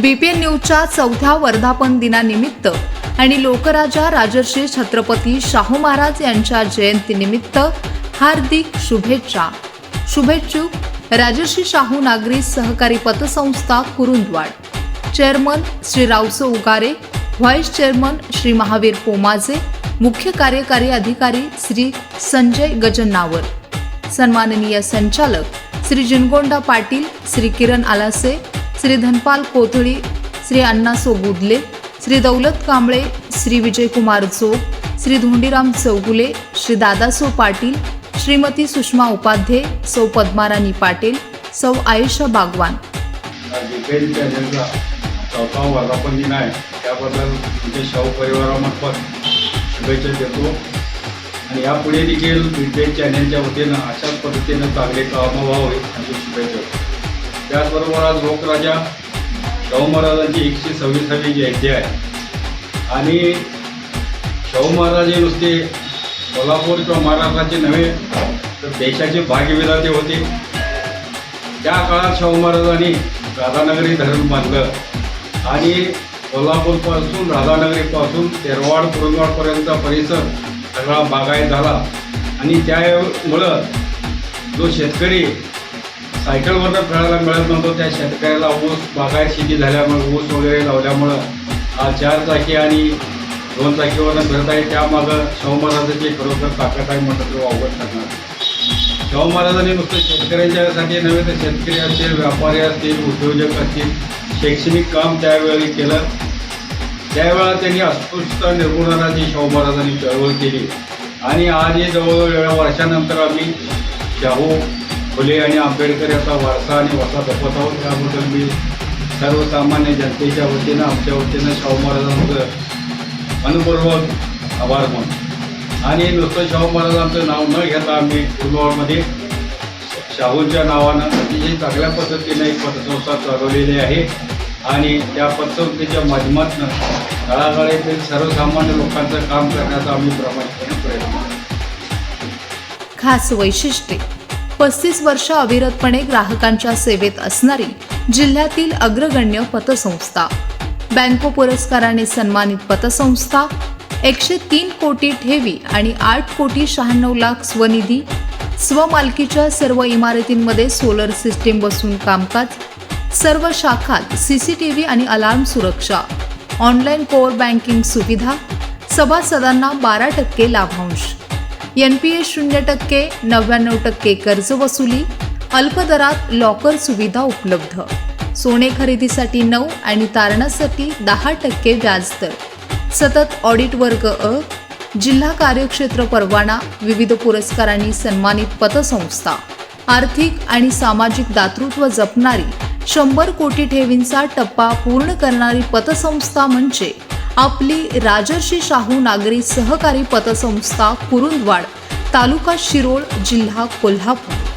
BPN न्यूजच्या चौथ्या वर्धापन दिनानिमित्त आणि लोकराजा राजर्षी छत्रपती शाहू महाराज यांच्या जयंतीनिमित्त हार्दिक शुभेच्छा. शुभेच्छुक राजर्षी शाहू नागरी सहकारी पतसंस्था Kurundwad. Chairman Shri Raoso Ugare vice chairman Shri Mahavir Pomaje मुख्य कार्यकारी अधिकारी श्री संजय गजन्नावर. सन्माननीय संचालक श्री जिनगोंडा पाटील श्री किरण आलासे श्री धनपाल कोथळी श्री अण्णा गुदले श्री दौलत कांबळे श्री विजयकुमार जोग श्री धोंडीराम चौगुले श्री दादासो पाटील श्रीमती सुषमा उपाध्ये सौ पद्माराणी पाटील सौ आयुषा बागवान. चौथा वर्धापन दिन आहे त्याबद्दल तुमच्या शाहू परिवारामार्फत शुभेच्छा देतो. आणि यापुढे देखील डिफेन्स चॅनलच्या वतीनं अशाच पद्धतीनं चांगले कामं व्हावे आणि त्याचबरोबर आज लोकराजा शाहू महाराजांची एकशे सव्वीसावी जयंती आहे. आणि शाहू महाराज हे नुसते कोल्हापूर किंवा महाराष्ट्राचे नव्हे तर देशाचे भाग्यविधाते होते. त्या काळात शाहू महाराजांनी राधानगरी धरण बांधलं. आणि कोल्हापूरपासून राधानगरीपासून तेरवाड कुरुंदवाडपर्यंतचा परिसर सगळा बागायत झाला. आणि त्यामुळं जो शेतकरी सायकलवरनं फिरायला मिळत नव्हतो. त्या शेतकऱ्याला ऊस बागायत शेती झाल्यामुळे ऊस वगैरे लावल्यामुळं हा चार चाकी आणि दोन चाकीवरनं फिरत आहे. त्यामागं शाहू महाराजांची खरोखर ताकद आहे म्हटलं तर वावगत करणार शाहू महाराजांनी नुसतं शेतकऱ्यांच्यासाठी नव्हे तर शेतकरी असतील व्यापारी असतील उद्योजक असतील शैक्षणिक काम त्यावेळी केलं. त्यावेळा त्यांनी अस्पृश्यता निर्मूलनाची शाहू महाराजांनी चळवळ केली. आणि आज हे जवळजवळ वेळा वर्षानंतर आम्ही शाहू फुले आणि आंबेडकर याचा वारसा आणि वसा जपत आहोत त्याबद्दल मी सर्वसामान्य जनतेच्या वतीनं आमच्या वतीनं शाहू महाराजांचं मनपूर्वक आभार मानतो. आणि नुसतं शाहू महाराजांचं नाव न घेता आम्ही कुरुंदवाडमध्ये शाहूंच्या नावानं अतिशय चांगल्या पद्धतीने एक पतसंस्था चालवलेली आहे. आणि त्या पतसंस्थेच्या माध्यमातून तळागाळातील सर्वसामान्य लोकांचं काम करण्याचा आम्ही प्रामाणिकपणे प्रयत्न करतो. खास वैशिष्ट्ये. पस्तीस वर्ष अविरतपणे ग्राहकांच्या सेवेत असणारी जिल्ह्यातील अग्रगण्य पतसंस्था. बँको पुरस्काराने सन्मानित पतसंस्था एकशे तीन कोटी ठेवी आणि आठ कोटी शहाण्णव लाख स्वनिधी स्वमालकीच्या सर्व इमारतींमध्ये सोलर सिस्टीम बसून कामकाज सर्व शाखात सी सी टी व्ही आणि अलार्म सुरक्षा ऑनलाईन कोअर बँकिंग सुविधा सभासदांना बारा टक्के लाभांश. एन पी ए शून्य टक्के नव्याण्णव टक्के कर्ज वसुली अल्पदरात लॉकर सुविधा उपलब्ध. सोने खरेदीसाठी नऊ आणि तारणासाठी दहा टक्के व्याजदर. सतत ऑडिट वर्ग अ जिल्हा कार्यक्षेत्र परवाना विविध पुरस्कारांनी सन्मानित पतसंस्था. आर्थिक आणि सामाजिक दातृत्व जपणारी शंभर कोटी ठेवींचा टप्पा पूर्ण करणारी पतसंस्था म्हणजे आपली राजर्षी शाहू नागरी सहकारी पतसंस्था कुरुंदवाड तालुका शिरोळ जिल्हा कोल्हापूर.